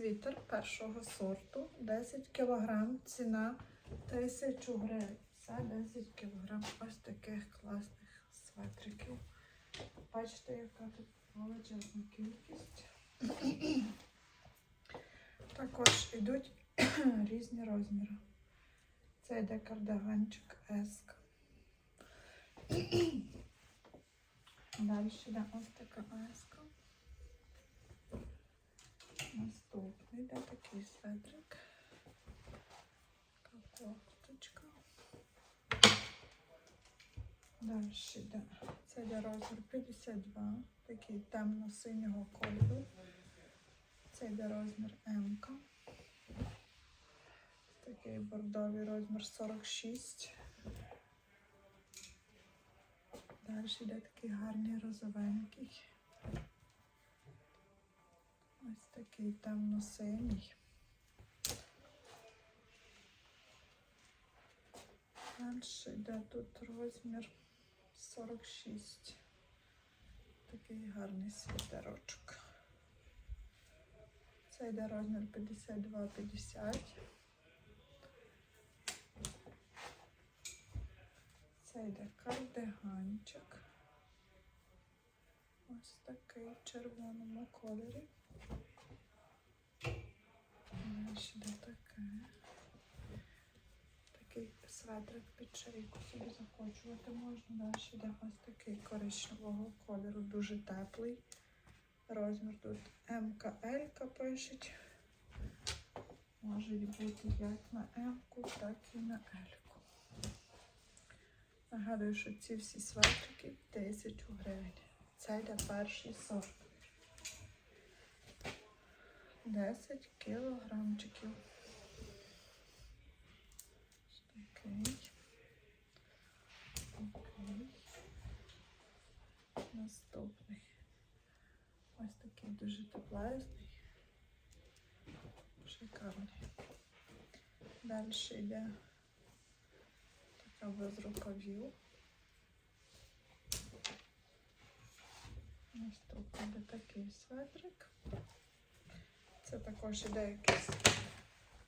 світер першого сорту, 10 кг, ціна 1000 гривень. Це 10 кг ось таких класних светриків. Бачите, яка тут величезна кількість. Також йдуть різні розміри. Це йде кардиганчик S. Далі йде ось така S. Светрик. Така кофточка. Далі йде. Це йде розмір 52, такий темно-синього кольору. Це йде розмір М. Такий бордовий розмір 46. Далі йде такий гарний розовенький. Ось такий темно-синій. Далі йде тут розмір 46. Такий гарний світерочок. Це йде розмір 52-50. Це йде кардиганчик. Ось такий в червоному кольорі. Далі йде таке. Такий светрик під шаріку собі закочувати можна. Далі йде ось такий коричневого кольору, дуже теплий. Розмір тут МКЛ пишуть. Може бути як на М, так і на Л. Нагадую, що ці всі светрики 1000 гривень. Це йде перший сорт. 10 кілограмчиків. Ось Такий. Окей. Наступний. Ось такий дуже теплезний. Шикарний. Далі йде така без рукавів. Наступний йде такий светрик. Це також іде якийсь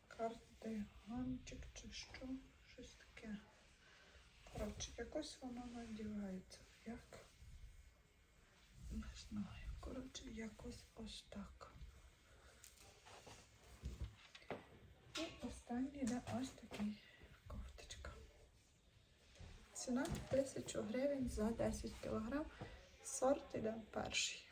кардиганчик чи що, щось таке. Коротше, якось воно надівається. Як? Не знаю. Коротше, якось ось так. І останній йде ось такий кофточка. Ціна 1000 гривень за 10 кг. Сорт іде перший.